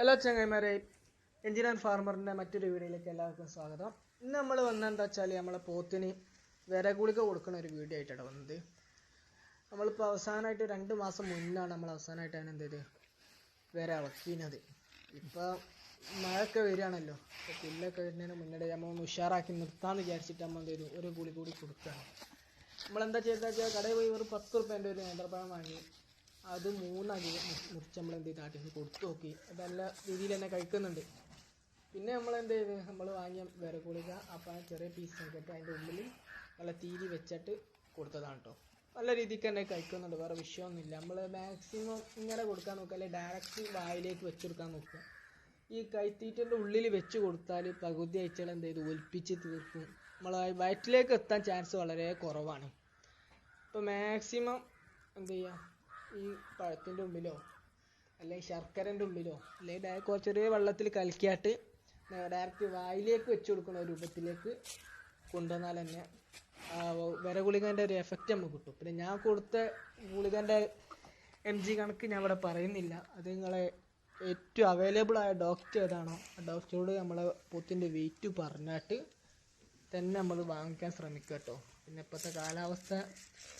Hello ചങ്ങായിമാരെ. Engineer ഫാർമറിന്റെ മറ്റൊരു വീഡിയോയിലേക്ക് എല്ലാവർക്കും സ്വാഗതം. ഇന്ന് നമ്മൾ വന്ന എന്താ വെച്ചാൽ നമ്മളെ പോത്തിന് വിര ഗുളിക കൊടുക്കുന്ന ഒരു വീഡിയോ ആയിട്ടാണ് വന്നത്. നമ്മളിപ്പോൾ അവസാനമായിട്ട് രണ്ട് മാസം മുന്നാണ് നമ്മൾ അവസാനമായിട്ട് അതിന് എന്ത് ചെയ്ത്? വിര ഇളക്കിയത്. ഇപ്പോൾ മഴയൊക്കെ വരികയാണല്ലോ. ഇപ്പോൾ പുല്ലൊക്കെ വരുന്നതിന് മുന്നേ നമ്മൾ ഒന്ന് ഉഷാറാക്കി നിർത്താമെന്ന് വിചാരിച്ചിട്ട് നമ്മൾ എന്ത് ഒരു ഗുളി കൂടി കൊടുക്കുകയാണ്. നമ്മളെന്താ ചെയ്തതെന്ന് വെച്ചാൽ കടയിൽ പോയി ഒരു പത്ത് റുപ്യേന്റെ ഒരു നേന്ത്രപ്പഴം വാങ്ങി. അത് മൂന്നാക്കി മുറിച്ച് നമ്മൾ എന്ത് ചെയ്ത് നാട്ടിൽ കൊടുത്തു നോക്കി. അത് നല്ല രീതിയിൽ തന്നെ കഴിക്കുന്നുണ്ട്. പിന്നെ നമ്മൾ എന്ത് ചെയ്ത്? നമ്മൾ വാങ്ങിയ വിരകുളിക അപ്പം ചെറിയ പീസ് ആക്കിയിട്ട് അതിന്റെ ഉള്ളിൽ നല്ല തീരി വെച്ചിട്ട് കൊടുത്തതാണ് കേട്ടോ നല്ല രീതിക്ക് തന്നെ കഴിക്കുന്നുണ്ട്. വേറെ വിഷയമൊന്നുമില്ല നമ്മൾ മാക്സിമം ഇങ്ങനെ കൊടുക്കാൻ നോക്കുക അല്ലെങ്കിൽ ഡയറക്റ്റ് വായിലേക്ക് വെച്ച് കൊടുക്കാൻ നോക്കുക. ഈ കൈത്തീറ്റന്റെ ഉള്ളിൽ വെച്ച് കൊടുത്താൽ പകുതി അയച്ചാൽ എന്ത് ചെയ്ത്? ഒലിപ്പിച്ച് തീർക്കും. നമ്മൾ വയറ്റിലേക്ക് എത്താൻ ചാൻസ് വളരെ കുറവാണ്. അപ്പോൾ മാക്സിമം എന്ത് ചെയ്യുക ഈ പഴത്തിന്റെ ഉള്ളിലോ അല്ലെങ്കിൽ ശർക്കരന്റെ ഉള്ളിലോ അല്ലെങ്കിൽ ഡയറക്റ്റ് ചെറിയ വെള്ളത്തിൽ കലക്കിയാട്ട് ഡയറക്റ്റ് വായിലേക്ക് വെച്ച് കൊടുക്കുന്ന രൂപത്തിലേക്ക് കൊണ്ടുവന്നാൽ തന്നെ വിര ഗുളികന്റെ ഒരു എഫക്റ്റ് നമുക്ക് കിട്ടും. പിന്നെ ഞാൻ കൊടുത്ത ഗുളികന്റെ എം ജി കണക്ക് ഞാൻ ഇവിടെ പറയുന്നില്ല. അത് നിങ്ങളെ ഏറ്റവും അവൈലബിൾ ആയ ഡോക്ടർ ഏതാണോ ആ ഡോക്ടറോട് നമ്മളെ പോത്തിന്റെ വെയിറ്റ് പറഞ്ഞിട്ട് തന്നെ നമ്മൾ വാങ്ങിക്കാൻ ശ്രമിക്കുക കേട്ടോ. പിന്നെ ഇപ്പോഴത്തെ കാലാവസ്ഥ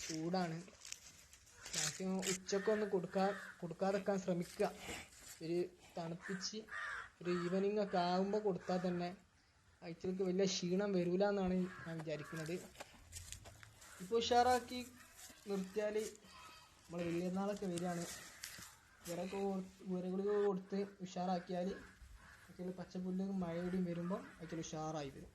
ചൂടാണ്. മാക്സിമം ഉച്ചക്കൊന്ന് കൊടുക്കാൻ കൊടുക്കാതെക്കാൻ ശ്രമിക്കുക ഒരു തണുപ്പിച്ച് ഒരു ഈവനിങ് ഒക്കെ ആകുമ്പോൾ കൊടുത്താൽ തന്നെ അയച്ചൾക്ക് വലിയ ക്ഷീണം വരില്ല എന്നാണ് ഞാൻ വിചാരിക്കുന്നത്. ഇപ്പോൾ ഉഷാറാക്കി നിർത്തിയാൽ നമ്മൾ വലിയനാളൊക്കെ വരികയാണ് വിറക് വിറകുളിക കൊടുത്ത് ഉഷാറാക്കിയാൽ അയച്ചൽ പച്ചപ്പുല്ലും മഴയുടെയും വരുമ്പോൾ അയച്ചൽ ഉഷാറായി വരും.